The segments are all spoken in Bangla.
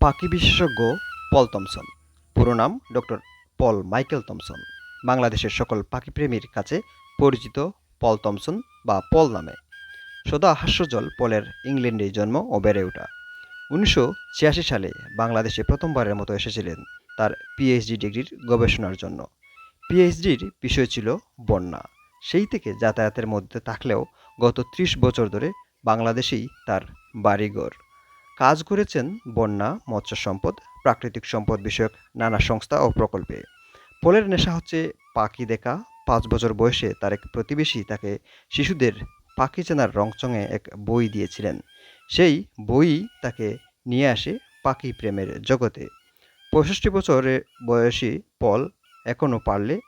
পাখি বিশেষজ্ঞ পল থমসন। পুরো নাম ডক্টর পল মাইকেল থমসন। বাংলাদেশের সকল পাখিপ্রেমীর কাছে পরিচিত পল থমসন বা পল নামে। সদা হাস্যজল পলের ইংল্যান্ডে জন্ম ও বেড়ে ওঠা। উনিশশো ছিয়াশি সালে বাংলাদেশে প্রথমবারের মতো এসেছিলেন তার পিএইচডি ডিগ্রির গবেষণার জন্য। পিএইচডির বিষয় ছিল বন্যা। সেই থেকে যাতায়াতের মধ্যে থাকলেও গত ত্রিশ বছর ধরে বাংলাদেশেই তার বাড়িঘর। কাজ করেছেন বন্যা মৎস্য সম্পদ প্রাকৃতিক সম্পদ বিষয়ক নানা সংস্থা ও প্রকল্পে। পলের নেশা হচ্ছে পাখি দেখা। পাঁচ বছর বয়সে তার এক প্রতিবেশী তাকে শিশুদের পাখি চেনার রংচঙে এক বই দিয়েছিলেন। সেই বই তাকে নিয়ে আসে পাখি প্রেমের জগতে। পঁয়ষট্টি বছরে বয়সী পল এখনও পারলে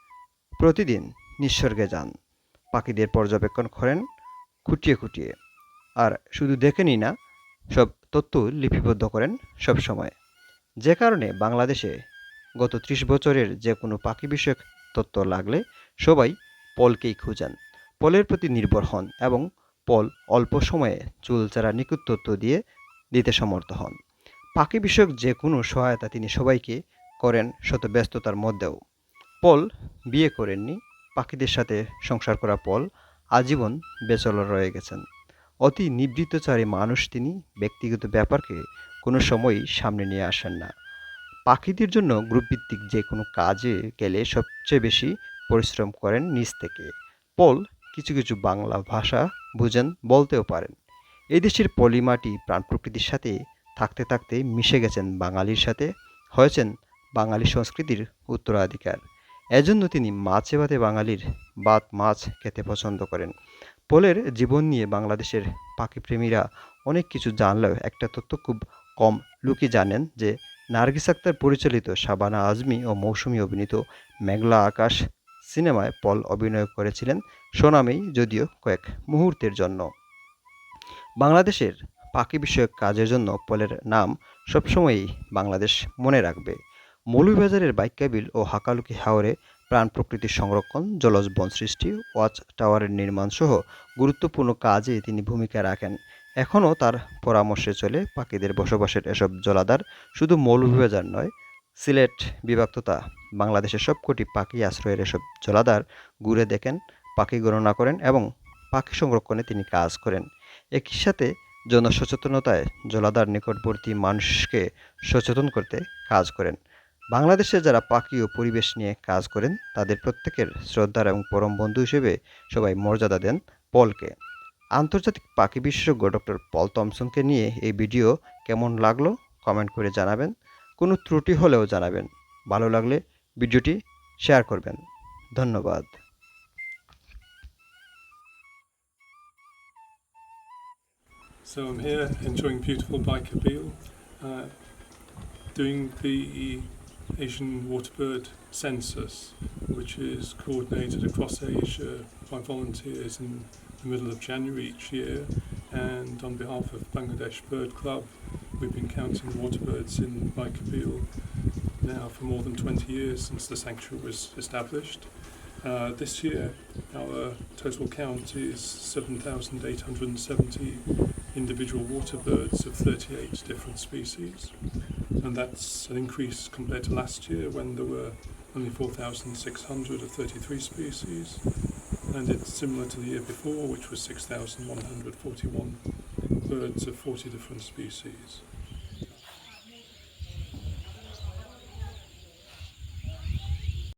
প্রতিদিন নিঃস্বর্গে যান। পাখিদের পর্যবেক্ষণ করেন খুঁটিয়ে খুঁটিয়ে। আর শুধু দেখেনই না, সব তথ্য লিপিবদ্ধ করেন সব সময়। যে কারণে বাংলাদেশে গত ত্রিশ বছরের যে কোনো পাখি বিষয়ক তথ্য লাগলে সবাই পলকেই খুঁজান। পলের প্রতি নির্ভর হন এবং পল অল্প সময়ে চুলচারা নিখুঁত তথ্য দিয়ে দিতে সমর্থ হন। পাখি বিষয়ক যে কোনো সহায়তা তিনি সবাইকে করেন শত ব্যস্ততার মধ্যেও। পল বিয়ে করেননি, পাখিদের সাথে সংসার করা পল আজীবন বেচল রয়ে গেছেন। অতি নিবৃত্তচারী মানুষ তিনি ব্যক্তিগত ব্যাপারকে কোনো সময়ই সামনে নিয়ে আসেন না। পাখিদের জন্য গ্রুপভিত্তিক যে কোনো কাজে গেলে সবচেয়ে বেশি পরিশ্রম করেন নিজ থেকে। পল কিছু কিছু বাংলা ভাষা বুঝেন, বলতেও পারেন। এই দেশের পলিমাটি প্রাণ প্রকৃতির সাথে থাকতে থাকতে মিশে গেছেন বাঙালির সাথে, হয়েছেন বাঙালি সংস্কৃতির উত্তরাধিকার। এজন্য তিনি মাছে ভাতে বাঙালির ভাত মাছ খেতে পছন্দ করেন। পোলের জীবন নিয়ে বাংলাদেশের পাখিপ্রেমীরা অনেক কিছু জানলেও একটা তথ্য খুব কম। লোকই জানেন যে, নার্গিস আক্তার পরিচালিত শাবানা আজমি ও মৌসুমী অভিনীত মেঘলা আকাশ সিনেমায় পল অভিনয় করেছিলেন সোনামেই যদিও কয়েক মুহূর্তের জন্য। বাংলাদেশের পাখি বিষয়ক কাজের জন্য পলের নাম সবসময়ই বাংলাদেশ মনে রাখবে। মৌলভীবাজারের বাইকাবিল ও হাকালুকি হাওরে প্রাণ প্রকৃতির সংরক্ষণ জলজ বন সৃষ্টি ওয়াচ টাওয়ারের নির্মাণ সহ গুরুত্বপূর্ণ কাজে তিনি ভূমিকা রাখেন। এখনও তার পরামর্শে চলে পাখিদের বসবাসের এসব জলাধার শুধু মৌলভীবাজার নয় সিলেট বিভাগ তথা বাংলাদেশের সবকটি পাখি আশ্রয়ের এসব জলাধার ঘুরে দেখেন পাখি গণনা করেন এবং পাখি সংরক্ষণে তিনি কাজ করেন। একই সাথে জনসচেতনতায় জলাধার নিকটবর্তী মানুষকে সচেতন করতে কাজ করেন। বাংলাদেশে যারা পাখি ও পরিবেশ নিয়ে কাজ করেন তাদের প্রত্যেকের শ্রদ্ধার এবং পরম বন্ধু হিসেবে সবাই মর্যাদা দেন পলকে। আন্তর্জাতিক পাখি বিশেষজ্ঞ ডক্টর পল থমসনকে নিয়ে এই ভিডিও কেমন লাগল কমেন্ট করে জানাবেন। কোনো ত্রুটি হলেও জানাবেন। ভালো লাগলে ভিডিওটি শেয়ার করবেন। ধন্যবাদ। So I'm here enjoying beautiful Baikapil, uh, doing the Asian waterbird census, which is coordinated across Asia by volunteers in the middle of January each year. And on behalf of Bangladesh Bird Club, we've been counting waterbirds in Baikapil now for more than 20 years since the sanctuary was established. Uh, this year, our total count is 7,870 individual water birds of 38 different species. And that's an increase compared to last year when there were only 4,600 of 33 species. And it's similar to the year before, which was 6,141 birds of 40 different species.